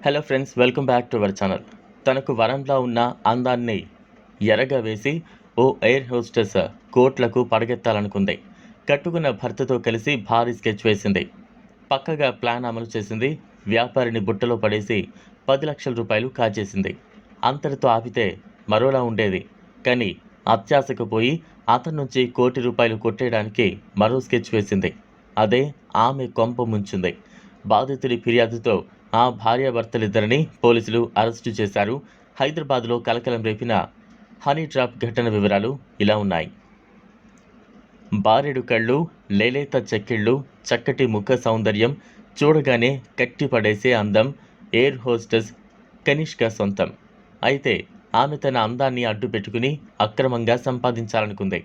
Hello friends welcome back to our channel తనకు వరంలా ఉన్న అందాన్ని ఎరగా వేసి ఓ ఎయిర్ హోస్టెస్ కోట్లకు పడగెత్తాలనుకుంది కట్టుకున్న భర్తతో కలిసి భారీ స్కెచ్ వేసింది. పక్కగా ప్లాన్ అమలు చేసింది. వ్యాపారిని బుట్టలో పడేసి పది లక్షల రూపాయలు కాజేసింది. అంతటితో ఆపితే మరోలా ఉండేది. కానీ అత్యాశకు పోయి అతని నుంచి కోటి రూపాయలు కొట్టేయడానికి మరో స్కెచ్ వేసింది. అదే ఆమె కొంప ముంచింది. బాధితుడి ఫిర్యాదుతో ఆ భార్యాభర్తలిద్దరిని పోలీసులు అరెస్టు చేశారు. హైదరాబాద్లో కలకలం రేపిన హనీ ట్రాప్ ఘటన వివరాలు ఇలా ఉన్నాయి. బారెడు కళ్ళు లేలేత చెక్కిళ్ళు చక్కటి ముఖ సౌందర్యం చూడగానే కట్టిపడేసే అందం ఎయిర్ హోస్టెస్ కనిష్క సొంతం. అయితే ఆమె తన అందాన్ని అడ్డు పెట్టుకుని అక్రమంగా సంపాదించాలనుకుంది.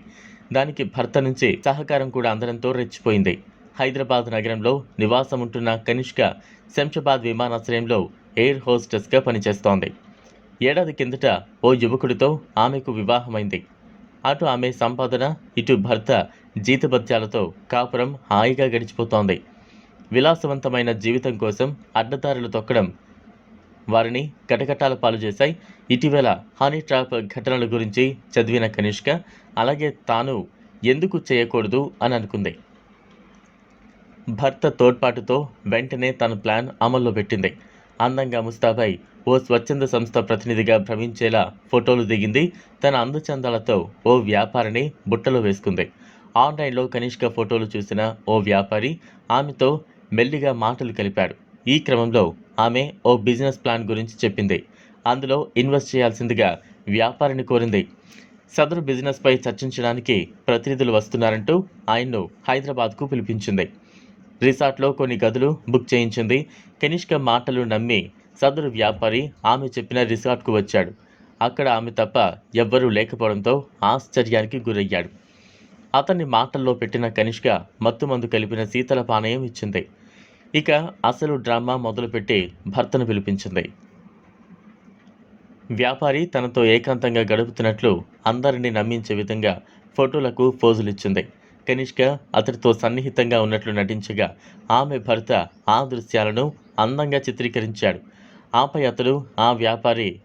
దానికి భర్త నుంచి సహకారం కూడా అందడంతో రెచ్చిపోయింది. హైదరాబాద్ నగరంలో నివాసం ఉంటున్న కనిష్క శంషాబాద్ విమానాశ్రయంలో ఎయిర్ హోస్టెస్గా పనిచేస్తోంది. ఏడాది కిందట ఓ యువకుడితో ఆమెకు వివాహమైంది. అటు ఆమె సంపాదన ఇటు భర్త జీతభత్యాలతో కాపురం హాయిగా గడిచిపోతోంది. విలాసవంతమైన జీవితం కోసం అడ్డదారులు తొక్కడం వారిని కటకటాల పాలు చేశాయి. ఇటీవల హనీ ట్రాప్ ఘటనల గురించి చదివిన కనిష్క అలాగే తాను ఎందుకు చేయకూడదు అని అనుకుంది. భర్త తోడ్పాటుతో వెంటనే తన ప్లాన్ అమల్లో పెట్టింది. అందంగా ముస్తాబై ఓ స్వచ్ఛంద సంస్థ ప్రతినిధిగా భ్రమించేలా ఫోటోలు దిగింది. తన అందచందాలతో ఓ వ్యాపారిని బుట్టలో వేసుకుంది. ఆన్లైన్లో కనిష్క ఫోటోలు చూసిన ఓ వ్యాపారి ఆమెతో మెల్లిగా మాటలు కలిపాడు. ఈ క్రమంలో ఆమె ఓ బిజినెస్ ప్లాన్ గురించి చెప్పింది. అందులో ఇన్వెస్ట్ చేయాల్సిందిగా వ్యాపారిని కోరింది. సదరు బిజినెస్పై చర్చించడానికి ప్రతినిధులు వస్తున్నారంటూ ఆయన్ను హైదరాబాద్కు పిలిపించింది. రిసార్ట్లో కొన్ని గదులు బుక్ చేయించింది. కనిష్క మాటలు నమ్మి సదరు వ్యాపారి ఆమె చెప్పిన రిసార్ట్కు వచ్చాడు. అక్కడ ఆమె తప్ప ఎవ్వరూ లేకపోవడంతో ఆశ్చర్యానికి గురయ్యాడు. అతన్ని మాటల్లో పెట్టిన కనిష్క మత్తుమందు కలిపిన శీతల పానయం ఇచ్చింది. ఇక అసలు డ్రామా మొదలుపెట్టి భర్తను పిలిపించింది. వ్యాపారి తనతో ఏకాంతంగా గడుపుతున్నట్లు అందరినీ నమ్మించే విధంగా ఫోటోలకు పోజులిచ్చింది. కనిష్క అతడితో సన్నిహితంగా ఉన్నట్లు నటించగా ఆమె భర్త ఆ దృశ్యాలను అందంగా చిత్రీకరించాడు. ఆపై అతడు ఆ వ్యాపారి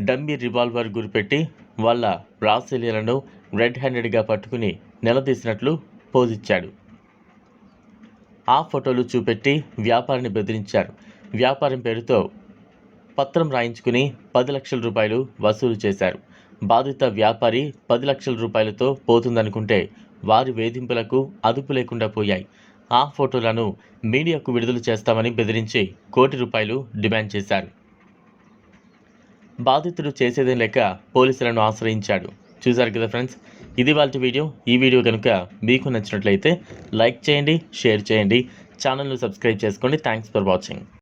డమ్మీ రివాల్వర్ గురిపెట్టి వాళ్ళ బ్రాసిలియలను రెడ్ హ్యాండెడ్గా పట్టుకుని నిలదీసినట్లు పోజిచ్చాడు. ఆ ఫోటోలు చూపెట్టి వ్యాపారిని బెదిరించారు. వ్యాపారం పేరుతో పత్రం రాయించుకుని పది లక్షల రూపాయలు వసూలు చేశారు. బాధిత వ్యాపారి పది లక్షల రూపాయలతో పోతుందనుకుంటే వారి వేధింపులకు అదుపు లేకుండా పోయాయి. ఆ ఫోటోలను మీడియాకు విడుదల చేస్తామని బెదిరించి కోటి రూపాయలు డిమాండ్ చేశారు. బాధితుడు చేసేదేం లేక పోలీసులను ఆశ్రయించాడు. చూశారు కదా ఫ్రెండ్స్ ఇది వాళ్ళ వీడియో. ఈ వీడియో కనుక మీకు నచ్చినట్లయితే లైక్ చేయండి షేర్ చేయండి. ఛానల్ను సబ్స్క్రైబ్ చేసుకోండి. Thanks for watching